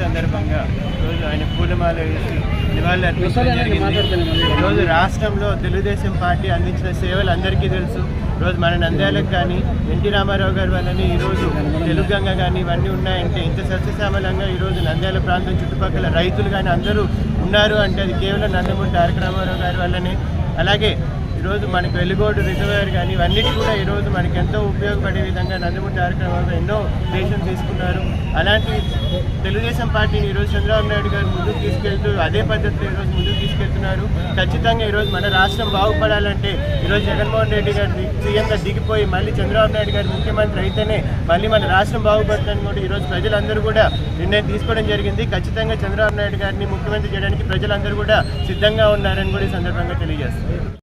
సందర్భంగా రోజు ఆయన పూలమాల వేసి నివాళులు అర్పించడం జరిగింది. ఈరోజు రాష్ట్రంలో తెలుగుదేశం పార్టీ అందించిన సేవలు అందరికీ తెలుసు. ఈరోజు మన నంద్యాలకు కానీ ఎన్టీ రామారావు గారి వల్లనే ఈరోజు తెలుగంగ కానీ ఇవన్నీ ఉన్నాయంటే ఇంత సస్యశ్యామలంగా ఈరోజు నంద్యాల ప్రాంతం చుట్టుపక్కల రైతులు కానీ అందరూ ఉన్నారు అంటే అది కేవలం నందమూరి తారక రామారావు గారి వల్లనే. అలాగే ఈరోజు మనకి వెలుగోడు రిజర్వేర్ కానీ ఇవన్నిటి కూడా ఈరోజు మనకి ఎంతో ఉపయోగపడే విధంగా నందమూరి తారక రామారావు ఎన్నో దేశం తీసుకున్నారు. అలాంటి తెలుగుదేశం పార్టీని ఈరోజు చంద్రబాబు నాయుడు గారు ముందుకు తీసుకెళ్తూ అదే పద్ధతిలో ఈరోజు ముందుకు తీసుకెళ్తున్నారు. ఖచ్చితంగా ఈరోజు మన రాష్ట్రం బాగుపడాలంటే ఈరోజు జగన్మోహన్ రెడ్డి గారు సీఎంగా దిగిపోయి మళ్ళీ చంద్రబాబు నాయుడు గారు ముఖ్యమంత్రి అయితేనే మళ్ళీ మన రాష్ట్రం బాగుపడుతుందని కూడా ఈరోజు ప్రజలందరూ కూడా నిర్ణయం తీసుకోవడం జరిగింది. ఖచ్చితంగా చంద్రబాబు నాయుడు గారిని ముఖ్యమంత్రి చేయడానికి ప్రజలందరూ కూడా సిద్ధంగా ఉన్నారని కూడా ఈ సందర్భంగా తెలియజేస్తారు